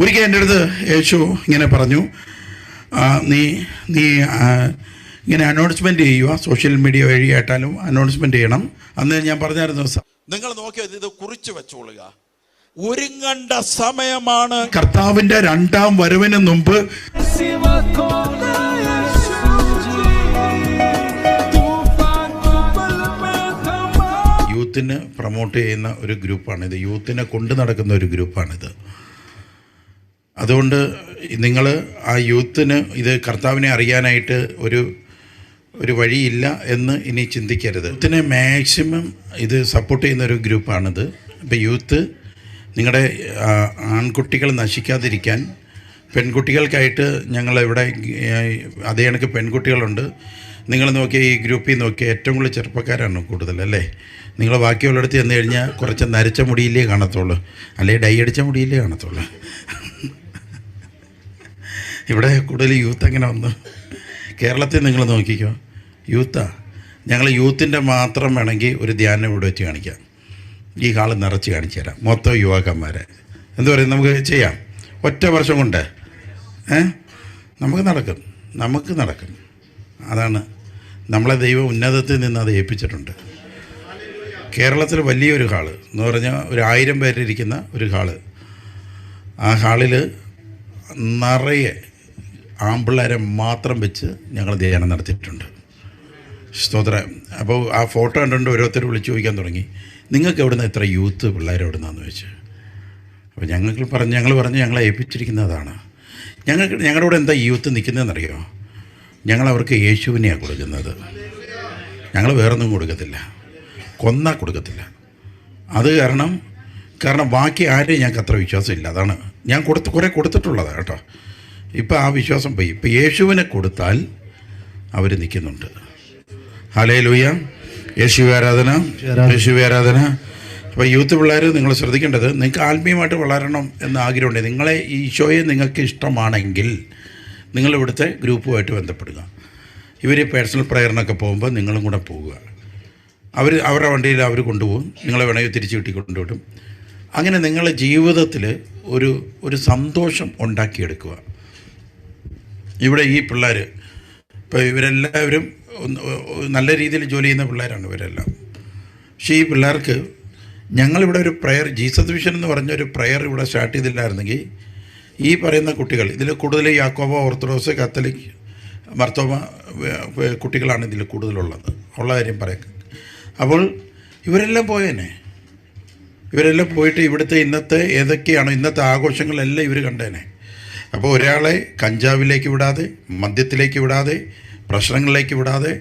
ഒരിക്കൽ എന്റെ അടുത്ത് യേശു ഇങ്ങനെ പറഞ്ഞു നീ നീ ഇങ്ങനെ അനൗൺസ്മെന്റ് ചെയ്യുക സോഷ്യൽ മീഡിയ വഴിയായിട്ടാലും അനൗൺസ്മെന്റ് ചെയ്യണം. അന്ന് ഞാൻ പറഞ്ഞായിരുന്നു നിങ്ങൾ നോക്കിയത് ഇത് കുറിച്ച് വെച്ചോളുക. ഒരുങ്ങണ്ട സമയമാണ്. കർത്താവിന്റെ രണ്ടാം വരവിന് മുമ്പ് യൂത്തിന് പ്രൊമോട്ട് ചെയ്യുന്ന ഒരു ഗ്രൂപ്പാണിത്. യൂത്തിനെ കൊണ്ടു നടക്കുന്ന ഒരു ഗ്രൂപ്പാണിത്. അതുകൊണ്ട് നിങ്ങൾ ആ യൂത്തിന് ഇത് കർത്താവിനെ അറിയാനായിട്ട് ഒരു ഒരു വഴിയില്ല എന്ന് ഇനി ചിന്തിക്കരുത്. യൂത്തിനെ മാക്സിമം ഇത് സപ്പോർട്ട് ചെയ്യുന്ന ഒരു ഗ്രൂപ്പാണിത്. ഇപ്പം യൂത്ത് നിങ്ങളുടെ ആൺകുട്ടികൾ നശിക്കാതിരിക്കാൻ പെൺകുട്ടികൾക്കായിട്ട് ഞങ്ങളിവിടെ അതേ കണക്ക് പെൺകുട്ടികളുണ്ട്. നിങ്ങൾ നോക്കിയ ഈ ഗ്രൂപ്പിൽ നോക്കിയ ഏറ്റവും കൂടുതൽ ചെറുപ്പക്കാരാണ് കൂടുതൽ അല്ലേ? നിങ്ങൾ ബാക്കിയുള്ളിടത്ത് ചെന്ന് കഴിഞ്ഞാൽ കുറച്ച് നരച്ച മുടിയിലേ കാണത്തുള്ളൂ. അല്ലെങ്കിൽ ഡൈ അടിച്ച മുടിയിലേ കാണത്തുള്ളൂ. ഇവിടെ കൂടുതൽ യൂത്ത് എങ്ങനെ വന്നു? കേരളത്തിൽ നിങ്ങൾ നോക്കിക്കോ. യൂത്താ ഞങ്ങൾ യൂത്തിന്റെ മാത്രം വേണമെങ്കിൽ ഒരു ധ്യാനം ഇവിടെ വെച്ച് കാണിക്കാം. ഈ ഹാൾ നിറച്ച് കാണിച്ചു തരാം. മൊത്തം യുവാക്കന്മാരെ. എന്തു പറയും? നമുക്ക് ചെയ്യാം. ഒറ്റ വർഷം കൊണ്ട്. ഏ? നമുക്ക് നടക്കും. നമുക്ക് നടക്കും. അതാണ്. നമ്മളെ ദൈവം ഉന്നതത്തിൽ നിന്ന് അത് ഏൽപ്പിച്ചിട്ടുണ്ട്. കേരളത്തിൽ വലിയൊരു ഹാൾ. എന്ന് പറഞ്ഞാൽ ഒരു ആയിരം പേരിരിക്കുന്ന ഒരു ഹാൾ. ആ ഹാളിൽ നിറയെ ആമ്പിള്ളേരെ മാത്രം വെച്ച് ഞങ്ങൾ ധ്യാനം നടത്തിയിട്ടുണ്ട്. സ്തോത്ര. അപ്പോൾ ആ ഫോട്ടോ കണ്ടുകൊണ്ട് ഓരോരുത്തർ വിളിച്ചു ചോദിക്കാൻ തുടങ്ങി. നിങ്ങൾക്ക് എവിടെ നിന്ന് എത്ര യൂത്ത് പിള്ളേർ എവിടെ നിന്നാന്ന് വെച്ച് അപ്പോൾ ഞങ്ങൾക്ക് പറഞ്ഞ് ഞങ്ങൾ പറഞ്ഞ് ഞങ്ങളെ ഏൽപ്പിച്ചിരിക്കുന്നതാണ്. ഞങ്ങൾക്ക് ഞങ്ങളുടെ കൂടെ എന്താ യൂത്ത് നിൽക്കുന്നതെന്നറിയോ ഞങ്ങൾ അവർക്ക് യേശുവിനെയാണ് കൊടുക്കുന്നത്. ഞങ്ങൾ വേറൊന്നും കൊടുക്കത്തില്ല. കൊന്നാൽ കൊടുക്കത്തില്ല. അത് കാരണം കാരണം ബാക്കി ആരെയും ഞങ്ങൾക്ക് അത്ര വിശ്വാസമില്ല. അതാണ്. ഞാൻ കൊടുത്ത് കുറേ കൊടുത്തിട്ടുള്ളതാണ് കേട്ടോ. ഇപ്പം ആ വിശ്വാസം പോയി. ഇപ്പം യേശുവിനെ കൊടുത്താൽ അവർ നിൽക്കുന്നുണ്ട്. ഹലേ ലൂയ യേശു ആരാധന. യേശു ആരാധന. അപ്പോൾ യൂത്ത് പിള്ളേർ നിങ്ങൾ ശ്രദ്ധിക്കേണ്ടത് നിങ്ങൾക്ക് ആത്മീയമായിട്ട് വളരണം എന്ന ആഗ്രഹമുണ്ട്. നിങ്ങളെ ഈ ഈശോയെ നിങ്ങൾക്ക് ഇഷ്ടമാണെങ്കിൽ നിങ്ങൾ ഇവിടുത്തെ ഗ്രൂപ്പുമായിട്ട് ബന്ധപ്പെടുക. ഇവർ പേഴ്സണൽ പ്രയറിനൊക്കെ പോകുമ്പോൾ നിങ്ങളും കൂടെ പോവുക അവർ അവരുടെ വണ്ടിയിൽ അവർ കൊണ്ടുപോകും. നിങ്ങളെ വേണമെങ്കിൽ തിരിച്ച് കിട്ടി കൊണ്ടുവിടും അങ്ങനെ നിങ്ങളുടെ ജീവിതത്തിൽ ഒരു ഒരു സന്തോഷം ഉണ്ടാക്കിയെടുക്കുക. ഇവിടെ ഈ പിള്ളേർ ഇപ്പോൾ ഇവരെല്ലാവരും നല്ല രീതിയിൽ ജോലി ചെയ്യുന്ന പിള്ളേരാണ് ഇവരെല്ലാം. പക്ഷേ ഈ പിള്ളേർക്ക് ഞങ്ങളിവിടെ ഒരു പ്രയർ ജീസസ് വിഷൻ എന്ന് പറഞ്ഞ ഒരു പ്രയർ ഇവിടെ സ്റ്റാർട്ട് ചെയ്തില്ലായിരുന്നെങ്കിൽ ഈ പറയുന്ന കുട്ടികൾ ഇതിൽ കൂടുതൽ യാക്കോബ ഓർത്തഡോക്സ് കത്തലിക് മർത്തോമ കുട്ടികളാണ് ഇതിൽ കൂടുതലുള്ളത്. ഉള്ള കാര്യം പറയാം. അപ്പോൾ ഇവരെല്ലാം പോയേനെ ഇവരെല്ലാം പോയിട്ട് ഇവിടുത്തെ ഇന്നത്തെ ഏതൊക്കെയാണോ ഇന്നത്തെ ആഘോഷങ്ങളെല്ലാം ഇവർ കണ്ടേനെ. അപ്പോൾ ഒരാളെ കഞ്ചാവിലേക്ക് വിടാതെ മദ്യത്തിലേക്ക് വിടാതെ പ്രശ്നങ്ങളിലേക്ക് വിടാതെ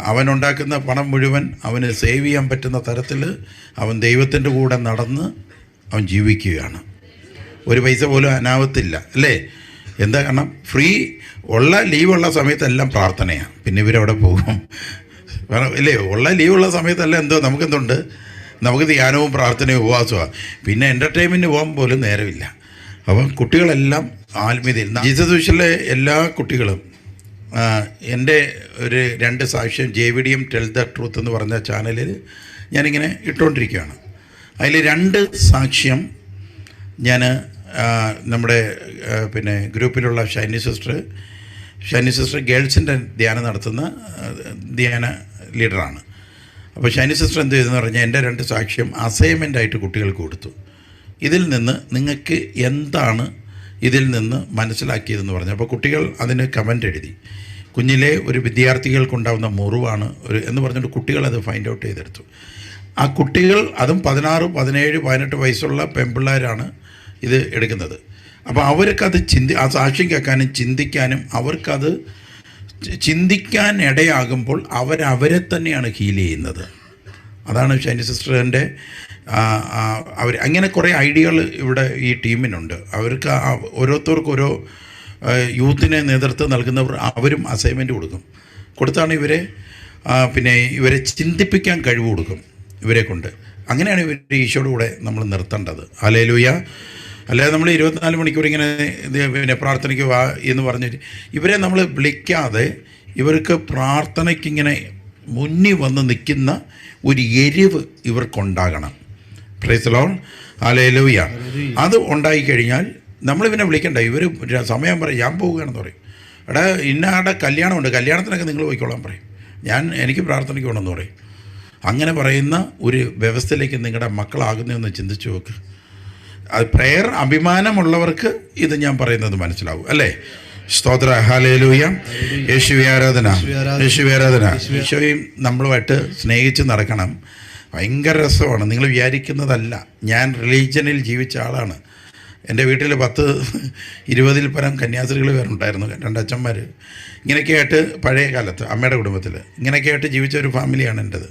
അവനുണ്ടാക്കുന്ന പണം മുഴുവൻ അവന് സേവ് ചെയ്യാൻ പറ്റുന്ന തരത്തിൽ അവൻ ദൈവത്തിന്റെ കൂടെ നടന്ന് അവൻ ജീവിക്കുകയാണ്. ഒരു പൈസ പോലും അനാവത്തില്ല അല്ലേ? എന്താ കാരണം? ഫ്രീ ഉള്ള ലീവുള്ള സമയത്തെല്ലാം പ്രാർത്ഥനയാണ്. പിന്നെ ഇവരവിടെ പോകും. കാരണം ഇല്ലേ ഉള്ള ലീവുള്ള സമയത്തെല്ലാം എന്തോ നമുക്കെന്തുണ്ട്? നമുക്ക് ധ്യാനവും പ്രാർത്ഥനയും ഉപവാസമാണ് പിന്നെ എന്റർടൈൻമെന്റ് പോകാൻ പോലും നേരമില്ല. അപ്പം കുട്ടികളെല്ലാം ആത്മീയതയിൽ ജീസസ് വിഷയിലെ എല്ലാ കുട്ടികളും എന്റെ ഒരു രണ്ട് സാക്ഷ്യം J V D M tell the truth എന്ന് പറഞ്ഞ ചാനലിൽ ഞാനിങ്ങനെ ഇട്ടുകൊണ്ടിരിക്കുകയാണ്. അതിൽ രണ്ട് സാക്ഷ്യം ഞാൻ നമ്മുടെ പിന്നെ ഗ്രൂപ്പിലുള്ള ഷൈനി സിസ്റ്റർ ഷൈനി സിസ്റ്റർ ഗേൾസിന്റെ ധ്യാനം നടത്തുന്ന ധ്യാന ലീഡറാണ്. അപ്പോൾ ഷൈനി സിസ്റ്റർ എന്ത് ചെയ്തെന്ന് പറഞ്ഞാൽ എന്റെ രണ്ട് സാക്ഷ്യം അസൈൻമെന്റ് ആയിട്ട് കുട്ടികൾക്ക് കൊടുത്തു. ഇതിൽ നിന്ന് നിങ്ങൾക്ക് എന്താണ് ഇതിൽ നിന്ന് മനസ്സിലാക്കിയതെന്ന് പറഞ്ഞു. അപ്പോൾ കുട്ടികൾ അതിന് കമന്റ് എഴുതി. കുഞ്ഞിലെ ഒരു വിദ്യാർത്ഥികൾക്കുണ്ടാകുന്ന മുറിവാണ് ഒരു എന്ന് പറഞ്ഞിട്ട് കുട്ടികൾ അത് ഫൈൻഡ് ഔട്ട് ചെയ്തെടുത്തു. ആ കുട്ടികൾ അതും പതിനാറ് പതിനേഴ് പതിനെട്ട് വയസ്സുള്ള പെൺപിള്ളേരാണ് ഇത് എടുക്കുന്നത്. അപ്പോൾ അവർക്കത് ചിന്തി ആ സാക്ഷ്യം കേൾക്കാനും ചിന്തിക്കാനും അവർക്കത് ചിന്തിക്കാൻ ഇടയാകുമ്പോൾ അവരവരെ തന്നെയാണ് ഹീൽ ചെയ്യുന്നത്. അതാണ് ഷൈനി സിസ്റ്ററിന്റെ അവർ അങ്ങനെ കുറേ ഐഡിയകൾ ഇവിടെ ഈ ടീമിനുണ്ട്. അവർക്ക് ഓരോരുത്തർക്കും ഓരോ യൂത്തിനെ നേതൃത്വം നൽകുന്നവർ അവരും അസൈൻമെന്റ് കൊടുക്കും. കൊടുത്താണ് ഇവരെ പിന്നെ ഇവരെ ചിന്തിപ്പിക്കാൻ കഴിവ് കൊടുക്കും ഇവരെ കൊണ്ട്. അങ്ങനെയാണ് ഇവർ ഈശോയുടെ കൂടെ നമ്മൾ നിർത്തേണ്ടത്. അലേലൂയ അല്ലാതെ നമ്മൾ ഇരുപത്തിനാല് മണിക്കൂർ ഇങ്ങനെ പിന്നെ പ്രാർത്ഥനയ്ക്ക് വാ എന്ന് പറഞ്ഞിട്ട് ഇവരെ നമ്മൾ വിളിക്കാതെ ഇവർക്ക് പ്രാർത്ഥനയ്ക്കിങ്ങനെ മുന്നിൽ വന്ന് നിൽക്കുന്ന ഒരു എരിവ് ഇവർക്കുണ്ടാകണം. പ്രൈസ് ലോൺ അലേലൂയ അത് ഉണ്ടായി കഴിഞ്ഞാൽ നമ്മളിവനെ വിളിക്കണ്ട. ഇവർ സമയം പറയും. ഞാൻ പോവുകയാണെന്ന് പറയും. എടാ ഇന്നാടെ കല്യാണമുണ്ട്. കല്യാണത്തിനൊക്കെ നിങ്ങൾ പോയിക്കോളാൻ പറയും. ഞാൻ എനിക്ക് പ്രാർത്ഥനയ്ക്ക് വേണമെന്ന് പറയും. അങ്ങനെ പറയുന്ന ഒരു വ്യവസ്ഥയിലേക്ക് നിങ്ങളുടെ മക്കളാകുന്നതെന്ന് ചിന്തിച്ചു നോക്ക്. അത് പ്രെയർ അഭിമാനമുള്ളവർക്ക് ഇത് ഞാൻ പറയുന്നത് മനസ്സിലാവും. അല്ലേ? സ്തോത്ര. ഹാലേലൂയ യേശു ആരാധന. യേശു ആരാധന. യേശുവയും നമ്മളുമായിട്ട് സ്നേഹിച്ച് നടക്കണം. ഭയങ്കര രസമാണ്. നിങ്ങൾ വിചാരിക്കുന്നതല്ല. ഞാൻ റിലീജനിൽ ജീവിച്ച ആളാണ്. എന്റെ വീട്ടിൽ പത്ത് ഇരുപതിൽ പരം കന്യാസ്ത്രീകൾ പേരുണ്ടായിരുന്നു രണ്ടച്ഛന്മാർ ഇങ്ങനെയൊക്കെ ആയിട്ട് പഴയ കാലത്ത് അമ്മയുടെ കുടുംബത്തിൽ ഇങ്ങനെയൊക്കെ ആയിട്ട് ജീവിച്ച ഒരു ഫാമിലിയാണ് എന്റെത്.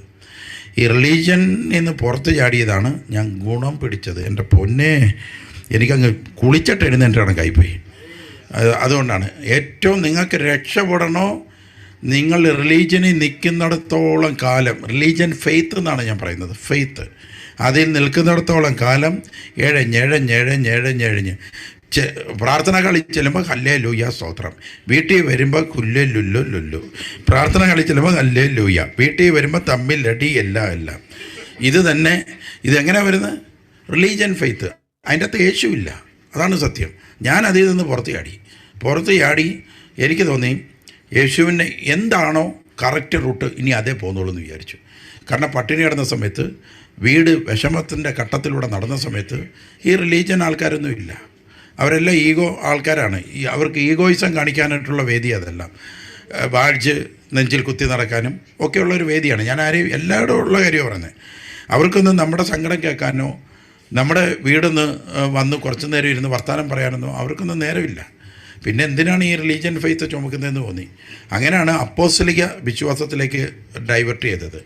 ഈ റിലീജിയൻ നിന്ന് പുറത്ത് ചാടിയതാണ് ഞാൻ ഗുണം പിടിച്ചത്. എന്റെ പൊന്നെ എനിക്കങ്ങ് കുളിച്ചിട്ട് എഴുന്നേറ്റാണ് കൈപ്പോയി അത് അതുകൊണ്ടാണ്. ഏറ്റവും നിങ്ങൾക്ക് രക്ഷപ്പെടണോ നിങ്ങൾ റിലീജിയനിൽ നിൽക്കുന്നിടത്തോളം കാലം റിലീജിയൻ ഫെയ്ത്ത് എന്നാണ് ഞാൻ പറയുന്നത് ഫെയ്ത്ത് അതിൽ നിൽക്കുന്നിടത്തോളം കാലം എഴഞ്ഞെഴഞ്ഞെഴഞ്ഞെഴഞ്ഞെഴഞ്ഞ് പ്രാർത്ഥന കളി ചെല്ലുമ്പോൾ ഹല്ലേ ലൂയ സ്തോത്രം. വീട്ടിൽ വരുമ്പോൾ കുല്ലെ ലുല്ലു. ലുല്ലു പ്രാർത്ഥന കളി ചെല്ലുമ്പോൾ ഹല്ലേ ലൂയ വീട്ടിൽ വരുമ്പോൾ തമ്മിൽ അടി എല്ലാം എല്ലാം. ഇത് തന്നെ ഇതെങ്ങനെ വരുന്നത് റിലീജിയൻ ഫെയ്ത്ത് അതിന്റെ അകത്ത് യേശുവില്ല. അതാണ് സത്യം. ഞാൻ അതിൽ നിന്ന് പുറത്ത് ചാടി. പുറത്ത് ചാടി എനിക്ക് തോന്നി യേശുവിന്റെ എന്താണോ കറക്റ്റ് റൂട്ട് ഇനി അതേ പോകുന്നുള്ളൂ എന്ന് വിചാരിച്ചു. കാരണം പട്ടിണി കിടന്ന സമയത്ത് വീട് വിഷമത്തിന്റെ ഘട്ടത്തിലൂടെ നടന്ന സമയത്ത് ഈ റിലീജിയൻ ആൾക്കാരൊന്നും ഇല്ല. അവരെല്ലാം ഈഗോ ആൾക്കാരാണ്. ഈ അവർക്ക് ഈഗോയിസം കാണിക്കാനായിട്ടുള്ള വേദി അതെല്ലാം. വാഴ്ച നെഞ്ചിൽ കുത്തി നടക്കാനും ഒക്കെയുള്ള ഒരു വേദിയാണ്. ഞാൻ ആരെയും എല്ലാവരും ഉള്ള കാര്യമാണ് പറയുന്നത്. അവർക്കൊന്നും നമ്മുടെ സങ്കടം കേൾക്കാനോ നമ്മുടെ വീടൊന്ന് വന്ന് കുറച്ച് നേരം ഇരുന്ന് വർത്തമാനം പറയാനൊന്നും അവർക്കൊന്നും നേരമില്ല. പിന്നെ എന്തിനാണ് ഈ റിലീജിയൻ ഫെയ്ത്ത് ചുമക്കുന്നതെന്ന് തോന്നി? അങ്ങനെയാണ് അപ്പോസ്തലിക വിശ്വാസത്തിലേക്ക് ഡൈവേർട്ട് ചെയ്തത്.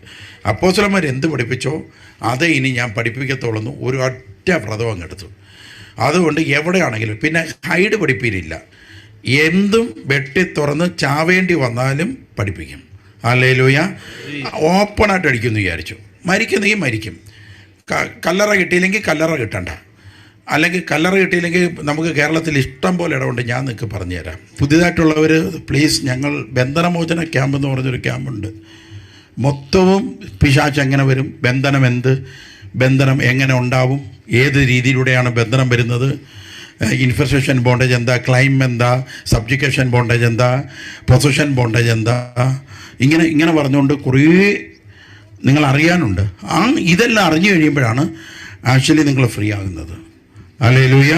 അപ്പോസലന്മാർ എന്ത് പഠിപ്പിച്ചോ അതേ ഇനി ഞാൻ പഠിപ്പിക്കത്തുള്ളൂ ഒരു ഒറ്റ വ്രതം അങ്ങെടുത്തു അതുകൊണ്ട് എവിടെയാണെങ്കിലും പിന്നെ ഹൈഡ് പഠിപ്പീരില്ല എന്തും വെട്ടി തുറന്ന് ചാവേണ്ടി വന്നാലും പഠിപ്പിക്കും. അല്ലേ ലൂയ ഓപ്പണായിട്ട് അടിക്കുമെന്ന് വിചാരിച്ചു. മരിക്കുന്നെങ്കിൽ മരിക്കും. കല്ലറ കിട്ടിയില്ലെങ്കിൽ കല്ലറ കിട്ടണ്ട. അല്ലെങ്കിൽ കല്ലറ കിട്ടിയില്ലെങ്കിൽ നമുക്ക് കേരളത്തിൽ ഇഷ്ടം പോലെ ഇടമുണ്ട്. ഞാൻ നിങ്ങൾക്ക് പറഞ്ഞുതരാം. പുതിയതായിട്ടുള്ളവർ പ്ലീസ് ഞങ്ങൾ ബന്ധനമോചന ക്യാമ്പ് എന്ന് പറഞ്ഞൊരു ക്യാമ്പുണ്ട് മൊത്തവും പിശാച്ച് എങ്ങനെ വരും? ബന്ധനം എന്ത്? ബന്ധനം എങ്ങനെ ഉണ്ടാവും? ഏത് രീതിയിലൂടെയാണ് ബന്ധനം വരുന്നത്? ഇൻഫർസേഷൻ ബോണ്ടേജ് എന്താ? ക്ലൈം എന്താ? സബ്ജിക്കേഷൻ ബോണ്ടേജ് എന്താ? പൊസിഷൻ ബോണ്ടേജ് എന്താ? ഇങ്ങനെ ഇങ്ങനെ പറഞ്ഞുകൊണ്ട് കുറേ നിങ്ങൾ അറിയാനുണ്ട് ആ ഇതെല്ലാം അറിഞ്ഞു കഴിയുമ്പോഴാണ് ആക്ച്വലി നിങ്ങൾ ഫ്രീ ആകുന്നത്. അല്ലേ ലൂയ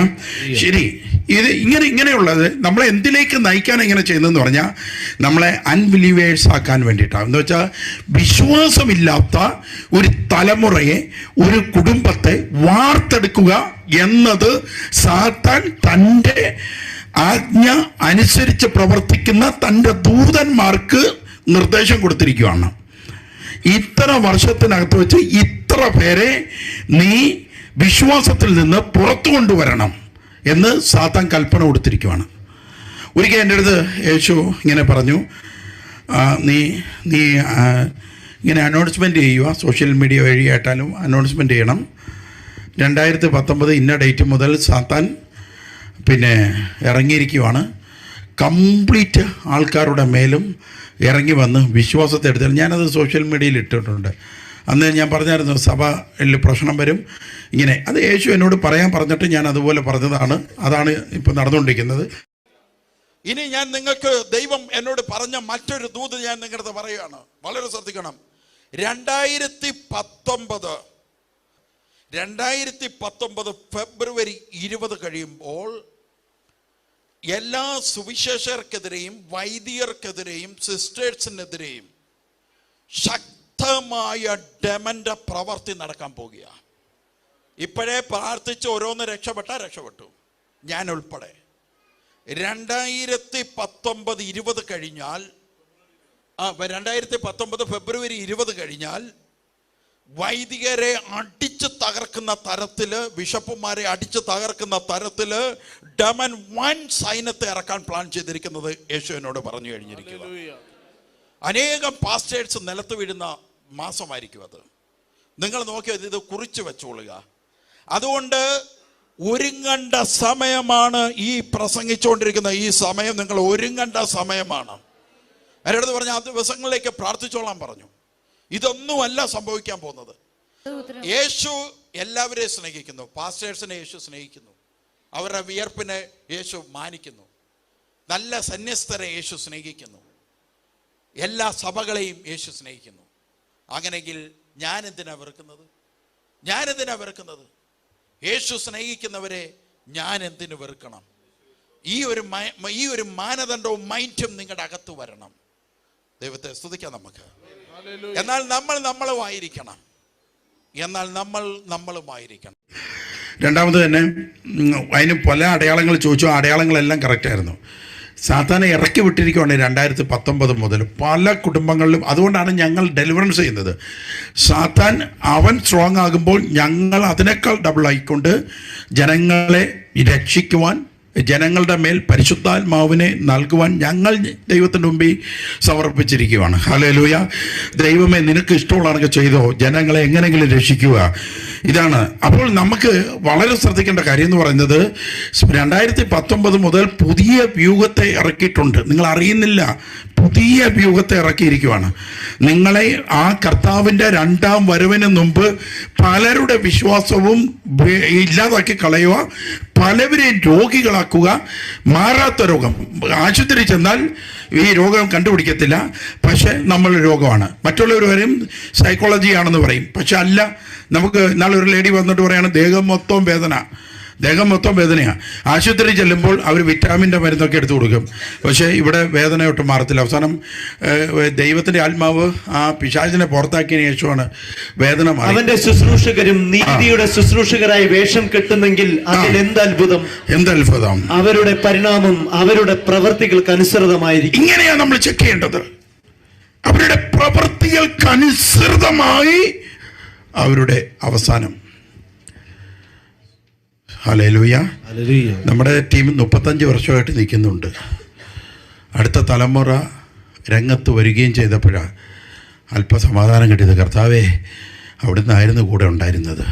ശരി ഇത് ഇങ്ങനെ ഇങ്ങനെയുള്ളത് നമ്മളെ എന്തിലേക്ക് നയിക്കാൻ എങ്ങനെ ചെയ്യുന്നതെന്ന് പറഞ്ഞാൽ നമ്മളെ അൺബിലീവേഴ്സ് ആക്കാൻ വേണ്ടിയിട്ടാണ്. എന്ന് വെച്ചാൽ വിശ്വാസമില്ലാത്ത ഒരു തലമുറയെ ഒരു കുടുംബത്തെ വാർത്തെടുക്കുക എന്നത് സാത്താൻ തന്റെ ആജ്ഞ അനുസരിച്ച് പ്രവർത്തിക്കുന്ന തന്റെ ദൂതന്മാർക്ക് നിർദ്ദേശം കൊടുത്തിരിക്കുകയാണ് ഇത്ര വർഷത്തിനകത്ത് വെച്ച് ഇത്ര പേരെ നീ വിശ്വാസത്തിൽ നിന്ന് പുറത്തു കൊണ്ടുവരണം എന്ന് സാത്താൻ കൽപ്പന കൊടുത്തിരിക്കുവാണ്. ഒരിക്കൽ എന്റെ അടുത്ത് യേശു ഇങ്ങനെ പറഞ്ഞു നീ നീ ഇങ്ങനെ അനൗൺസ്മെന്റ് ചെയ്യുക സോഷ്യൽ മീഡിയ വഴിയായിട്ടാലും അനൗൺസ്മെന്റ് ചെയ്യണം. രണ്ടായിരത്തി പത്തൊമ്പത് ഇന്ന ഡേറ്റ് മുതൽ സാത്താൻ പിന്നെ ഇറങ്ങിയിരിക്കുവാണ്. കംപ്ലീറ്റ് ആൾക്കാരുടെ മേലും ഇറങ്ങി വന്ന് വിശ്വാസത്തെ എടുത്താൽ ഞാനത് സോഷ്യൽ മീഡിയയിൽ ഇട്ടിട്ടുണ്ട്. അന്ന് ഞാൻ പറഞ്ഞായിരുന്നു സഭയിൽ പ്രശ്നം വരും. ഇങ്ങനെ. അത് യേശു എന്നോട് പറയാൻ പറഞ്ഞിട്ട് ഞാൻ അതുപോലെ പറഞ്ഞതാണ്. അതാണ് ഇപ്പോൾ നടന്നുകൊണ്ടിരിക്കുന്നത്. ഇനി ഞാൻ നിങ്ങൾക്ക് ദൈവം എന്നോട് പറഞ്ഞ മറ്റൊരു ദൂത് ഞാൻ നിങ്ങളുടെ പറയുകയാണ്. വളരെ ശ്രദ്ധിക്കണം. രണ്ടായിരത്തി പത്തൊമ്പത് രണ്ടായിരത്തി പത്തൊമ്പത് ഫെബ്രുവരി ഇരുപത് കഴിയുമ്പോൾ എല്ലാ സുവിശേഷർക്കെതിരെയും വൈദികർക്കെതിരെയും സിസ്റ്റേഴ്സിനെതിരെയും ശക്തമായ ഡെമന്റെ പ്രവർത്തി നടക്കാൻ പോകുക. ഇപ്പോഴേ പ്രാർത്ഥിച്ച് ഓരോന്ന് രക്ഷപ്പെട്ട രക്ഷപ്പെട്ടു. ഞാൻ ഉൾപ്പെടെ. രണ്ടായിരത്തി പത്തൊമ്പത് ഇരുപത് കഴിഞ്ഞാൽ ആ രണ്ടായിരത്തി പത്തൊമ്പത് ഫെബ്രുവരി ഇരുപത് കഴിഞ്ഞാൽ വൈദികരെ അടിച്ചു തകർക്കുന്ന തരത്തിൽ ബിഷപ്പുമാരെ അടിച്ചു തകർക്കുന്ന തരത്തിൽ ഡമൻ വൻ സൈന്യത്തെ ഇറക്കാൻ പ്ലാൻ ചെയ്തിരിക്കുന്നത് യേശുവിനോട് പറഞ്ഞു കഴിഞ്ഞിരിക്കുന്നു അനേകം പാസ്റ്റേഴ്സ് നിലത്ത് വീഴുന്ന മാസമായിരിക്കും അത്. നിങ്ങൾ നോക്കിയത് ഇത് കുറിച്ച് വെച്ചോളുക. അതുകൊണ്ട് ഒരുങ്ങണ്ട സമയമാണ് ഈ പ്രസംഗിച്ചുകൊണ്ടിരിക്കുന്ന ഈ സമയം. നിങ്ങൾ ഒരുങ്ങണ്ട സമയമാണ്. എന്റെ അടുത്ത് പറഞ്ഞ ആ ദിവസങ്ങളിലേക്ക് പ്രാർത്ഥിച്ചോളാൻ പറഞ്ഞു. ഇതൊന്നുമല്ല സംഭവിക്കാൻ പോകുന്നത്. യേശു എല്ലാവരെയും സ്നേഹിക്കുന്നു. പാസ്റ്റേഴ്സിനെ യേശു സ്നേഹിക്കുന്നു. അവരുടെ വിയർപ്പിനെ യേശു മാനിക്കുന്നു. നല്ല സന്യസ്തരെ യേശു സ്നേഹിക്കുന്നു. എല്ലാ സഭകളെയും യേശു സ്നേഹിക്കുന്നു. അങ്ങനെയെങ്കിൽ ഞാൻ എന്തിനാ വെറുക്കുന്നത്? ഞാൻ എന്തിനാ വെറുക്കുന്നത്? യേശു സ്നേഹിക്കുന്നവരെ ഞാൻ എന്തിനു വെറുക്കണം? ഈ ഒരു ഈ ഒരു മാനദണ്ഡവും മൈൻഡും നിങ്ങളുടെ അകത്ത് വരണം. ദൈവത്തെ സ്തുതിക്കാം നമുക്ക്. എന്നാൽ നമ്മൾ നമ്മളുമായിരിക്കണം എന്നാൽ നമ്മൾ നമ്മളുമായിരിക്കണം രണ്ടാമത് തന്നെ അതിന് പല അടയാളങ്ങൾ ചോദിച്ചു ആ അടയാളങ്ങളെല്ലാം കറക്റ്റായിരുന്നു സാത്താനെ ഇറക്കി വിട്ടിരിക്കുകയാണ് രണ്ടായിരത്തി പത്തൊമ്പത് മുതൽ പല കുടുംബങ്ങളിലും. അതുകൊണ്ടാണ് ഞങ്ങൾ ഡെലിവറൻസ് ചെയ്യുന്നത്. സാത്താൻ അവൻ സ്ട്രോങ് ആകുമ്പോൾ ഞങ്ങൾ അതിനേക്കാൾ ഡബിൾ ആയിക്കൊണ്ട് ജനങ്ങളെ രക്ഷിക്കുവാൻ ജനങ്ങളുടെ മേൽ പരിശുദ്ധാത്മാവിനെ നൽകുവാൻ ഞങ്ങൾ ദൈവത്തിന്റെ മുമ്പിൽ സമർപ്പിച്ചിരിക്കുകയാണ് ഹലേലൂയ ദൈവമേ നിനക്ക് ഇഷ്ടമുള്ളതൊക്കെ ചെയ്തോ? ജനങ്ങളെ എങ്ങനെയെങ്കിലും രക്ഷിക്കുക. ഇതാണ്. അപ്പോൾ നമുക്ക് വളരെ ശ്രദ്ധിക്കേണ്ട കാര്യം എന്ന് പറയുന്നത് രണ്ടായിരത്തി പത്തൊമ്പത് മുതൽ പുതിയ വ്യൂഹത്തെ ഇറക്കിയിട്ടുണ്ട്. നിങ്ങൾ അറിയുന്നില്ല പുതിയ വ്യൂഹത്തെ ഇറക്കിയിരിക്കുവാണ്. നിങ്ങളെ ആ കർത്താവിന്റെ രണ്ടാം വരവിന് മുമ്പ് പലരുടെ വിശ്വാസവും ഇല്ലാതാക്കി കളയുക പലവരെയും രോഗികളാക്കുക മാറാത്ത രോഗം. ആശുപത്രി ചെന്നാൽ ഈ രോഗം കണ്ടുപിടിക്കത്തില്ല. പക്ഷേ നമ്മൾ രോഗമാണ്. മറ്റുള്ളവർ വരും സൈക്കോളജി ആണെന്ന് പറയും. പക്ഷെ അല്ല നമുക്ക് ഇന്നാളൊരു ലേഡി വന്നിട്ട് പറയാണ് ദേഹം മൊത്തം വേദന. ദേഹം മൊത്തം വേദനയാണ് ആശുപത്രി ചെല്ലുമ്പോൾ അവർ വിറ്റാമിന്റെ മരുന്നൊക്കെ എടുത്തു കൊടുക്കും. പക്ഷേ ഇവിടെ വേദന ഒട്ടും മാറത്തില്ല. അവസാനം ദൈവത്തിന്റെ ആത്മാവ് ആ പിശാചിനെ പുറത്താക്കിയതിന് ശേഷമാണ് വേദന അവന്റെ ശുശ്രൂഷകരും നീതിയുടെ ശുശ്രൂഷകരായി വേഷം കെട്ടുന്നെങ്കിൽ അതിൽ എന്ത് അത്ഭുതം എന്ത് അത്ഭുതം അവരുടെ പരിണാമം അവരുടെ പ്രവൃത്തികൾക്ക് അനുസൃതമായിരിക്കും. ഇങ്ങനെയാണ് നമ്മൾ ചെക്ക് ചെയ്യേണ്ടത്. അവരുടെ പ്രവൃത്തികൾക്കനുസൃതമായി അവരുടെ അവസാനം. ഹലേലൂയ നമ്മുടെ ടീം മുപ്പത്തഞ്ച് വർഷമായിട്ട് നിൽക്കുന്നുണ്ട്. അടുത്ത തലമുറ രംഗത്ത് വരികയും ചെയ്തപ്പോഴാണ് അല്പസമാധാനം കിട്ടിയത്. കർത്താവേ അവിടുന്ന് ആയിരുന്നു കൂടെ ഉണ്ടായിരുന്നത്.